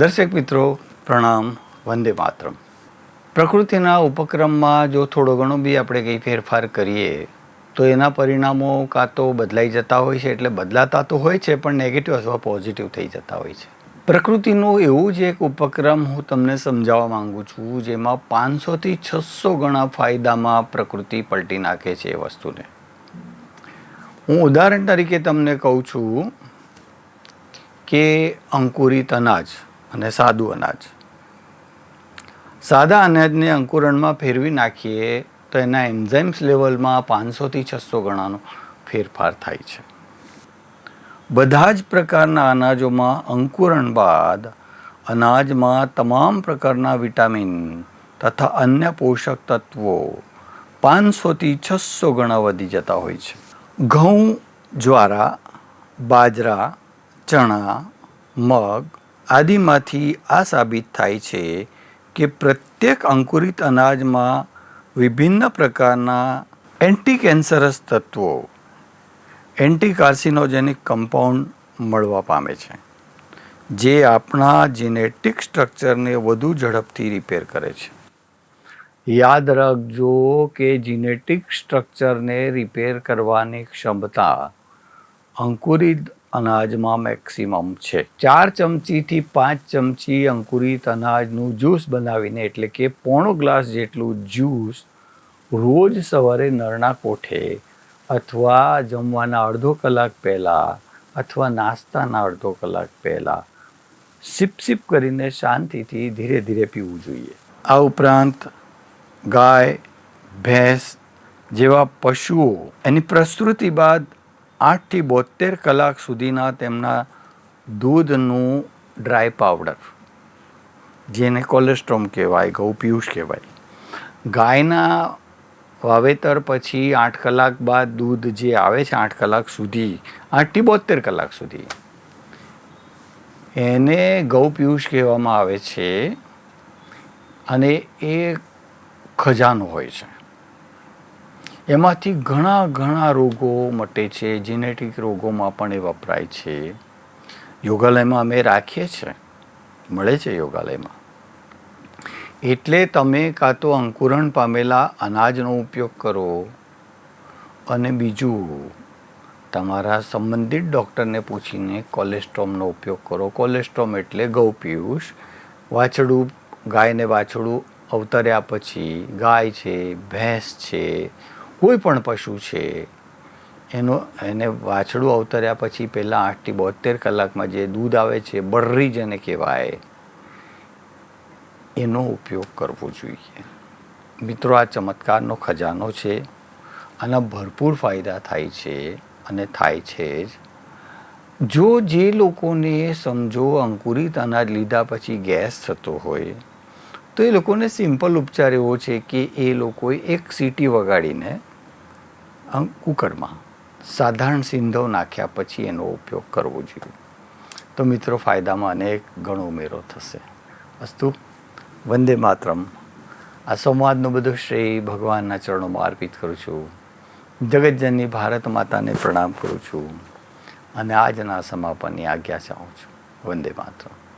દર્શક મિત્રો, પ્રણામ, વંદે માતરમ. પ્રકૃતિના ઉપક્રમમાં જો થોડો ઘણો બી આપણે કંઈ ફેરફાર કરીએ, તો એના પરિણામો કાં તો બદલાઈ જતા હોય છે એટલે બદલાતા તો હોય છે, પણ નેગેટિવ અથવા પોઝિટિવ થઈ જતા હોય છે. પ્રકૃતિનું એવું જ એક ઉપક્રમ હું તમને સમજાવવા માગું છું, જેમાં પાંચસોથી છસો ગણા ફાયદામાં પ્રકૃતિ પલટી નાખે છે એ વસ્તુને. હું ઉદાહરણ તરીકે તમને કહું છું કે અંકુરિત અનાજ. અને સાદું અનાજ. સાદા અનાજને અંકુરણમાં ફેરવી નાખીએ તો એના એન્ઝાઇમ્સ લેવલમાં પાંચસોથી છસો ગણાનો ફેરફાર થાય છે. બધા જ પ્રકારના અનાજોમાં અંકુરણ બાદ અનાજમાં તમામ પ્રકારના વિટામિન તથા અન્ય પોષક તત્વો પાંચસોથી છસો ગણા વધી જતા હોય છે. ઘઉં, જ્વારા, બાજરા, ચણા, મગ આદિમાંથી આ સાબિત થાય છે કે પ્રત્યેક અંકુરિત અનાજમાં વિભિન્ન પ્રકારના એન્ટી કેન્સરસ તત્વો એન્ટી કાર્સિનોજેનિક કમ્પાઉન્ડ મળવા પામે છે, જે આપણા જીનેટિક સ્ટ્રક્ચરને વધુ ઝડપથી રિપેર કરે છે. યાદ રાખજો કે જીનેટિક સ્ટ્રક્ચરને રિપેર કરવાની ક્ષમતા અંકુરિત અનાજમાં મેક્સિમમ છે. ચાર ચમચીથી પાંચ ચમચી અંકુરિત અનાજનું જ્યુસ બનાવીને એટલે કે પોણો ગ્લાસ જેટલું જ્યુસ રોજ સવારે નળના કોઠે અથવા જમવાના અડધો કલાક પહેલાં અથવા નાસ્તાના અડધો કલાક પહેલાં સિપ સિપ કરીને શાંતિથી ધીરે ધીરે પીવું જોઈએ. આ ઉપરાંત ગાય, ભેંસ જેવા પશુઓ એની પ્રસૃતિ બાદ આઠથી બોતેર કલાક સુધીના તેમના દૂધનું ડ્રાય પાવડર, જેને કોલેસ્ટ્રોમ કહેવાય ગૌપિયુષ કહેવાય. ગાયના વાવેતર પછી આઠ કલાક બાદ દૂધ જે આવે છે આઠ કલાક સુધી, આઠથી બોતેર કલાક સુધી, એને ગૌપિયુષ કહેવામાં આવે છે અને એ ખજાનો હોય છે. એમાંથી ઘણા ઘણા રોગો મટે છે જીનેટિક રોગોમાં પણ એ વપરાય છે. યોગાલયમાં અમે રાખીએ છીએ. મળે છે યોગાલયમાં. એટલે તમે કાં તો અંકુરણ પામેલા અનાજનો ઉપયોગ કરો અને બીજું, તમારા સંબંધિત ડૉક્ટરને પૂછીને કોલેસ્ટ્રોમનો ઉપયોગ કરો. કોલેસ્ટ્રોમ એટલે ગૌપિયુષ વાછડું, ગાયને વાછડું અવતર્યા પછી ગાય છે, ભેંસ છે કોઈ પણ પશુ છે, એનો, એને વાછડું અવતર્યા પછી પહેલાં આઠથી બોતેર કલાકમાં જે દૂધ આવે છે બર્રી જેને કહેવાય, એનો ઉપયોગ કરવો જોઈએ. મિત્રો, આ ચમત્કારનો ખજાનો છે આના ભરપૂર ફાયદા થાય છે અને થાય છે જ. જો જે લોકોને સમજો અંકુરિત અનાજ લીધા પછી ગેસ થતો હોય, તો એ લોકોને સિમ્પલ ઉપચાર એવો છે કે એ લોકોએ એક સીટી વગાડીને કુકરમાં સાધારણ સિંધો નાખ્યા પછી એનો ઉપયોગ કરવો જોઈએ. તો મિત્રો, ફાયદામાં અનેક ગણો ઉમેરો થશે. અસ્તુ, વંદે માતરમ. આ સંવાદનો બધો શ્રેય ભગવાનના ચરણોમાં અર્પિત કરું છું. જગતજનની ભારત માતાને પ્રણામ કરું છું. અને આજના સમાપનની આજ્ઞા ચાહું છું. વંદે માતરમ.